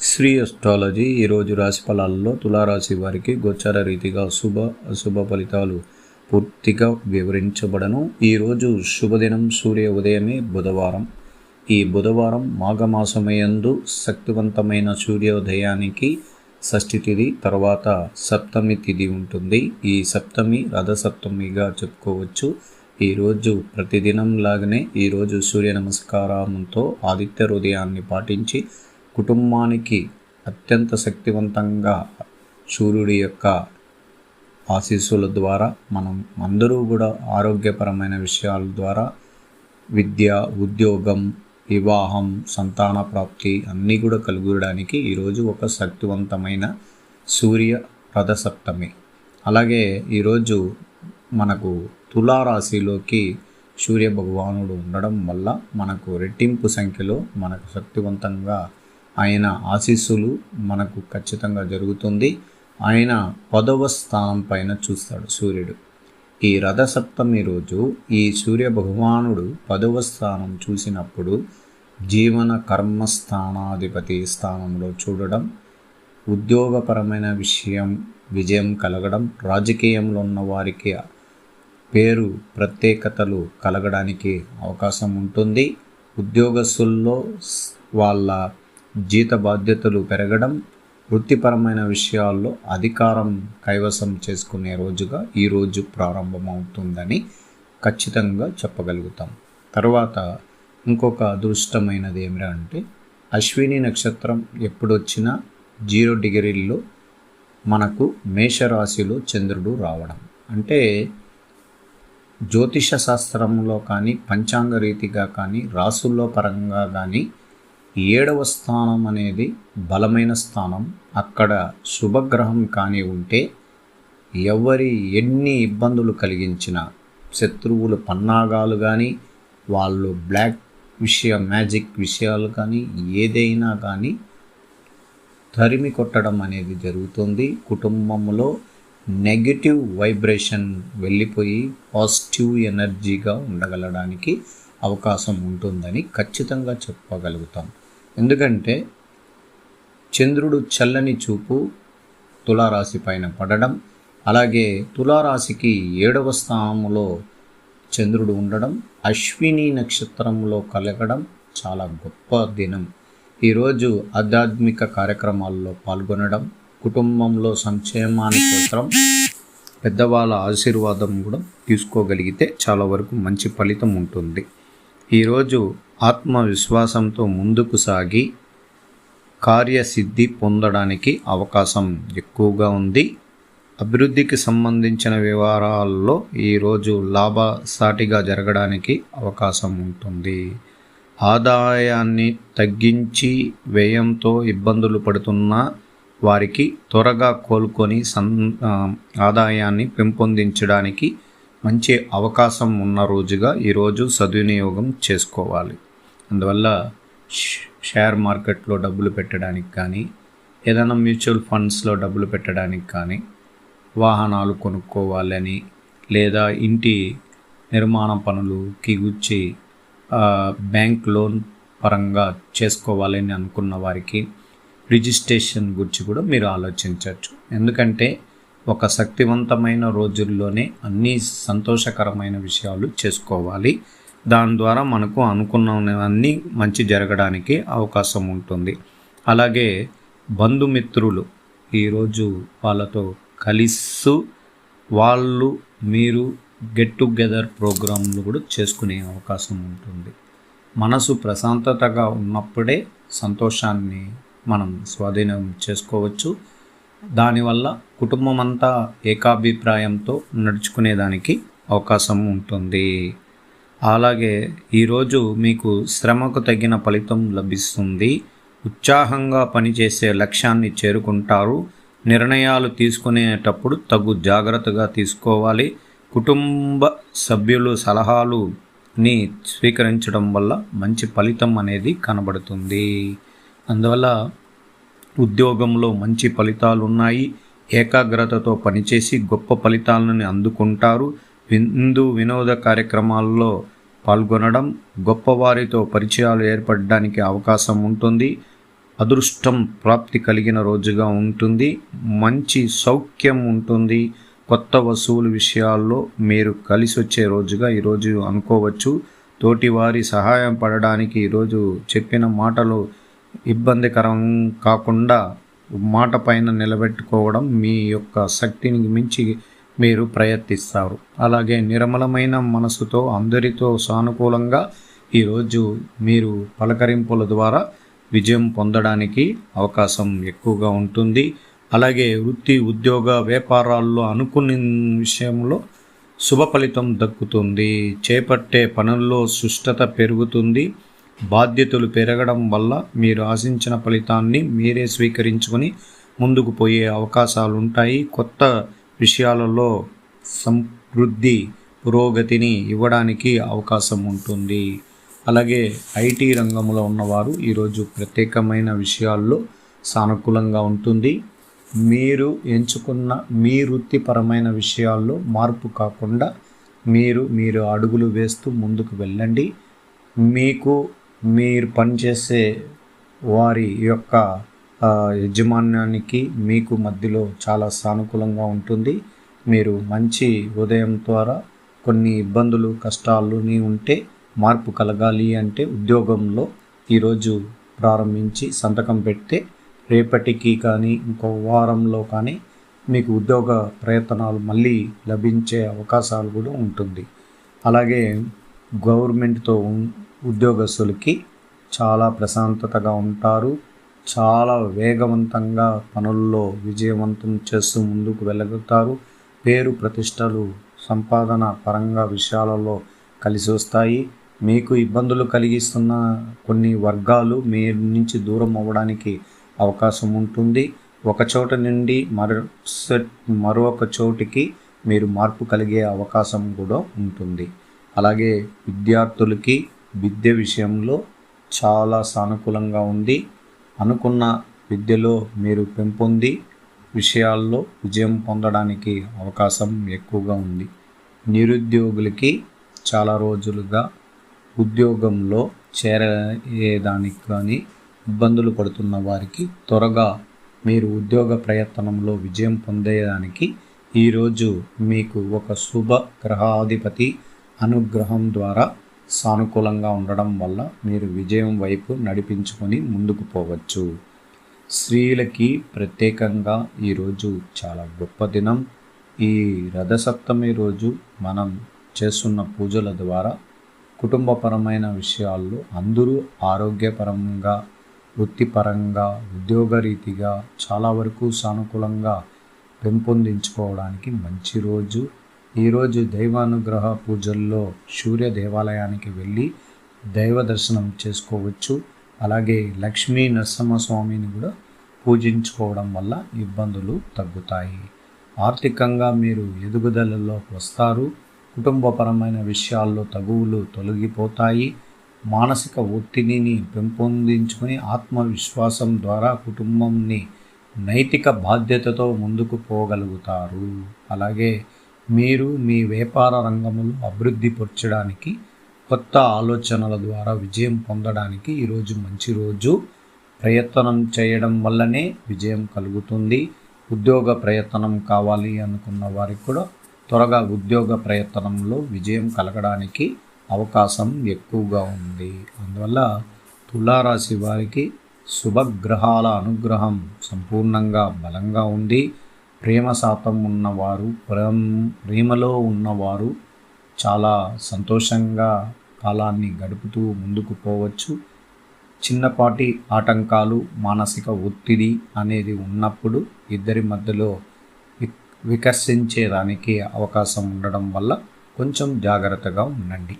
Shri astrology ఈరోజు రాశి ఫలాల్లో తులారాశి వారికి గోచార రీతిగా శుభ అశుభ ఫలితాలు పూర్తిగా వివరించబడను. ఈరోజు శుభదినం సూర్య ఉదయమే బుధవారం. ఈ బుధవారం మాఘమాసమయందు శక్తివంతమైన సూర్యోదయానికి షష్ఠి తిథి తర్వాత సప్తమి తిథి ఉంటుంది. ఈ సప్తమి రథసప్తమిగా చెప్పుకోవచ్చు. ఈరోజు ప్రతిదినం లాగానే ఈరోజు సూర్య నమస్కారంతో ఆదిత్య హృదయాన్ని పాటించి కుటుంబానికి అత్యంత శక్తివంతంగా సూర్యుడి యొక్క ఆశీస్సుల ద్వారా మనం అందరూ కూడా ఆరోగ్యపరమైన విషయాల ద్వారా విద్య ఉద్యోగం వివాహం సంతాన ప్రాప్తి అన్నీ కూడా కలుగుడానికి ఈరోజు ఒక శక్తివంతమైన సూర్య రథసప్తమి. అలాగే ఈరోజు మనకు తులారాశిలోకి సూర్య భగవానుడు ఉండడం వల్ల మనకు రెట్టింపు సంఖ్యలో మనకు శక్తివంతంగా ఆయన ఆశీస్సులు మనకు ఖచ్చితంగా జరుగుతుంది. ఆయన పదవ స్థానం పైన చూస్తాడు సూర్యుడు. ఈ రథ సప్తమి రోజు ఈ సూర్య భగవానుడు పదవ స్థానం చూసినప్పుడు జీవన కర్మ స్థానాధిపతి స్థానంలో చూడడం ఉద్యోగపరమైన విషయం విజయం కలగడం రాజకీయంలో ఉన్న వారికి పేరు ప్రత్యేకతలు కలగడానికి అవకాశం ఉంటుంది. ఉద్యోగస్తుల్లో వాళ్ళ జీత బాధ్యతలు పెరగడం వృత్తిపరమైన విషయాల్లో అధికారం కైవసం చేసుకునే రోజుగా ఈరోజు ప్రారంభమవుతుందని ఖచ్చితంగా చెప్పగలుగుతాం. తర్వాత ఇంకొక అదృష్టమైనది ఏమిరా అంటే అశ్విని నక్షత్రం ఎప్పుడొచ్చినా జీరో డిగ్రీల్లో మనకు మేషరాశిలో చంద్రుడు రావడం. అంటే జ్యోతిష శాస్త్రంలో కానీ పంచాంగ రీతిగా కానీ రాసుల్లో పరంగా కానీ ఏడవ స్థానం అనేది బలమైన స్థానం. అక్కడ శుభగ్రహం కానీ ఉంటే ఎవరి ఎన్ని ఇబ్బందులు కలిగించిన శత్రువులు పన్నాగాలు కానీ వాళ్ళు బ్లాక్ విషయ మ్యాజిక్ విషయాలు కానీ ఏదైనా కానీ తరిమి కొట్టడం అనేది జరుగుతుంది. కుటుంబంలో నెగిటివ్ వైబ్రేషన్ వెళ్ళిపోయి పాజిటివ్ ఎనర్జీగా ఉండగలడానికి అవకాశం ఉంటుందని ఖచ్చితంగా చెప్పగలుగుతాం. ఎందుకంటే చంద్రుడు చల్లని చూపు తులారాశి పైన పడడం అలాగే తులారాశికి ఏడవ స్థానంలో చంద్రుడు ఉండడం అశ్విని నక్షత్రంలో కలగడం చాలా గొప్ప దినం. ఈరోజు ఆధ్యాత్మిక కార్యక్రమాల్లో పాల్గొనడం కుటుంబంలో సంక్షేమాని కోసం పెద్దవాళ్ళ ఆశీర్వాదం కూడా తీసుకోగలిగితే చాలా వరకు మంచి ఫలితం ఉంటుంది. ఈరోజు ఆత్మవిశ్వాసంతో ముందుకు సాగి కార్యసిద్ధి పొందడానికి అవకాశం ఎక్కువగా ఉంది. అభివృద్ధికి సంబంధించిన వివరాల్లో ఈరోజు లాభసాటిగా జరగడానికి అవకాశం ఉంటుంది. ఆదాయాన్ని తగ్గించి వ్యయంతో ఇబ్బందులు పడుతున్న వారికి త్వరగా కోలుకొని సన్ ఆదాయాన్ని పెంపొందించడానికి మంచి అవకాశం ఉన్న రోజుగా ఈరోజు సద్వినియోగం చేసుకోవాలి. అందువల్ల షేర్ మార్కెట్లో డబ్బులు పెట్టడానికి కానీ ఏదైనా మ్యూచువల్ ఫండ్స్లో డబ్బులు పెట్టడానికి కానీ వాహనాలు కొనుక్కోవాలని లేదా ఇంటి నిర్మాణ పనులుకి కిగుచ్చి బ్యాంక్ లోన్ పరంగా చేసుకోవాలని అనుకున్న వారికి రిజిస్ట్రేషన్ గురించి కూడా మీరు ఆలోచించవచ్చు. ఎందుకంటే ఒక శక్తివంతమైన రోజుల్లోనే అన్ని సంతోషకరమైన విషయాలు చేసుకోవాలి. దాని ద్వారా మనకు అనుకున్నవన్నీ మంచి జరగడానికి అవకాశం ఉంటుంది. అలాగే బంధుమిత్రులు ఈరోజు వాళ్ళతో కలిస్తూ వాళ్ళు మీరు గెట్ టుగెదర్ ప్రోగ్రాంలు కూడా చేసుకునే అవకాశం ఉంటుంది. మనసు ప్రశాంతతగా ఉన్నప్పుడే సంతోషాన్ని మనం స్వాధీనం చేసుకోవచ్చు. దానివల్ల కుటుంబం అంతా ఏకాభిప్రాయంతో నడుచుకునేదానికి అవకాశం ఉంటుంది. అలాగే ఈరోజు మీకు శ్రమకు తగిన ఫలితం లభిస్తుంది. ఉత్సాహంగా పనిచేసే లక్ష్యాన్ని చేరుకుంటారు. నిర్ణయాలు తీసుకునేటప్పుడు తగు జాగ్రత్తగా తీసుకోవాలి. కుటుంబ సభ్యులు సలహాలుని స్వీకరించడం వల్ల మంచి ఫలితం అనేది కనబడుతుంది. అందువల్ల ఉద్యోగంలో మంచి ఫలితాలు ఉన్నాయి ఏకాగ్రతతో పనిచేసి గొప్ప ఫలితాలను అందుకుంటారు. విందు వినోద కార్యక్రమాల్లో పాల్గొనడం గొప్పవారితో పరిచయాలు ఏర్పడడానికి అవకాశం ఉంటుంది. అదృష్టం ప్రాప్తి కలిగిన రోజుగా ఉంటుంది. మంచి సౌఖ్యం ఉంటుంది. కొత్త వసూలు విషయాల్లో మీరు కలిసి వచ్చే రోజుగా ఈరోజు అనుకోవచ్చు. తోటివారి సహాయం పడడానికి ఈరోజు చెప్పిన మాటలు ఇబ్బందికరం కాకుండా మాట పైన నిలబెట్టుకోవడం మీ యొక్క శక్తిని మించి మీరు ప్రయత్నిస్తారు. అలాగే నిర్మలమైన మనసుతో అందరితో సానుకూలంగా ఈరోజు మీరు పలకరింపుల ద్వారా విజయం పొందడానికి అవకాశం ఎక్కువగా ఉంటుంది. అలాగే వృత్తి ఉద్యోగ వ్యాపారాల్లో అనుకున్న విషయంలో శుభ ఫలితం దక్కుతుంది. చేపట్టే పనుల్లో సుష్టత పెరుగుతుంది. బాధ్యతలు పెరగడం వల్ల మీరు ఆశించిన ఫలితాన్ని మీరే స్వీకరించుకొని ముందుకు పోయే అవకాశాలు ఉంటాయి కొత్త విషయాలలో సమృద్ధి పురోగతిని ఇవ్వడానికి అవకాశం ఉంటుంది. అలాగే ఐటీ రంగంలో ఉన్నవారు ఈరోజు ప్రత్యేకమైన విషయాల్లో సానుకూలంగా ఉంటుంది. మీరు ఎంచుకున్న మీ వృత్తిపరమైన విషయాల్లో మార్పు కాకుండా మీరు మీరు అడుగులు వేస్తూ ముందుకు వెళ్ళండి. మీకు మీరు పనిచేసే వారి యొక్క యజమాన్యానికి మీకు మధ్యలో చాలా సానుకూలంగా ఉంటుంది. మీరు మంచి ఉదయం ద్వారా కొన్ని ఇబ్బందులు కష్టాలుని ఉంటే మార్పు కలగాలి అంటే ఉద్యోగంలో ఈరోజు ప్రారంభించి సంతకం పెడితే రేపటికి కానీ ఇంకో వారంలో కానీ మీకు ఉద్యోగ ప్రయత్నాలు మళ్ళీ లభించే అవకాశాలు కూడా ఉంటుంది. అలాగే గవర్నమెంట్తో ఉద్యోగస్తులకి చాలా ప్రశాంతతగా ఉంటారు. చాలా వేగవంతంగా పనుల్లో విజయవంతం చేస్తూ ముందుకు వెళ్ళగలుగుతారు పేరు ప్రతిష్టలు సంపాదన పరంగా విషయాలలో కలిసి వస్తాయి. మీకు ఇబ్బందులు కలిగిస్తున్న కొన్ని వర్గాలు మీ నుంచి దూరం అవ్వడానికి అవకాశం ఉంటుంది. ఒక చోట నుండి మరో మరొక చోటికి మీరు మార్పు కలిగే అవకాశం కూడా ఉంటుంది. అలాగే విద్యార్థులకి విద్య విషయంలో చాలా సానుకూలంగా ఉంది. అనుకున్న విద్యలో మీరు పెంపొంది విషయాల్లో విజయం పొందడానికి అవకాశం ఎక్కువగా ఉంది. నిరుద్యోగులకి చాలా రోజులుగా ఉద్యోగంలో చేరేదానికి కానీ ఇబ్బందులు పడుతున్న వారికి త్వరగా మీరు ఉద్యోగ ప్రయత్నంలో విజయం పొందేదానికి ఈరోజు మీకు ఒక శుభ గ్రహాధిపతి అనుగ్రహం ద్వారా సానుకూలంగా ఉండడం వల్ల మీరు విజయం వైపు నడిపించుకొని ముందుకు పోవచ్చు. స్త్రీలకి ప్రత్యేకంగా ఈరోజు చాలా గొప్ప దినం. ఈ రథసప్తమి రోజు మనం చేస్తున్న పూజల ద్వారా కుటుంబపరమైన విషయాల్లో అందరూ ఆరోగ్యపరంగా వృత్తిపరంగా ఉద్యోగరీతిగా చాలా వరకు సానుకూలంగా పెంపొందించుకోవడానికి మంచి రోజు. ఈరోజు దైవానుగ్రహ పూజల్లో సూర్య దేవాలయానికి వెళ్ళి దైవ దర్శనం చేసుకోవచ్చు. అలాగే లక్ష్మీ నరసింహస్వామిని కూడా పూజించుకోవడం వల్ల ఇబ్బందులు తగ్గుతాయి. ఆర్థికంగా మీరు ఎదుగుదలలో వస్తారు. కుటుంబపరమైన విషయాల్లో తగువులు తొలగిపోతాయి. మానసిక ఒత్తిడిని పెంపొందించుకొని ఆత్మవిశ్వాసం ద్వారా కుటుంబంని నైతిక బాధ్యతతో ముందుకు పోగలుగుతారు. అలాగే మీరు మీ వ్యాపార రంగంలో అభివృద్ధి పరచడానికి కొత్త ఆలోచనల ద్వారా విజయం పొందడానికి ఈరోజు మంచి రోజు. ప్రయత్నం చేయడం వల్లనే విజయం కలుగుతుంది. ఉద్యోగ ప్రయత్నం కావాలి అనుకున్న వారికి కూడా త్వరగా ఉద్యోగ ప్రయత్నంలో విజయం కలగడానికి అవకాశం ఎక్కువగా ఉంది. అందువల్ల తులారాశి వారికి శుభగ్రహాల అనుగ్రహం సంపూర్ణంగా బలంగా ఉంది. ప్రేమ శాతం ఉన్నవారు ప్రేమ ప్రేమలో ఉన్నవారు చాలా సంతోషంగా కాలాన్ని గడుపుతూ ముందుకు పోవచ్చు. చిన్నపాటి ఆటంకాలు మానసిక ఒత్తిడి అనేది ఉన్నప్పుడు ఇద్దరి మధ్యలో వికసించేదానికి అవకాశం ఉండడం వల్ల కొంచెం జాగ్రత్తగా ఉండండి.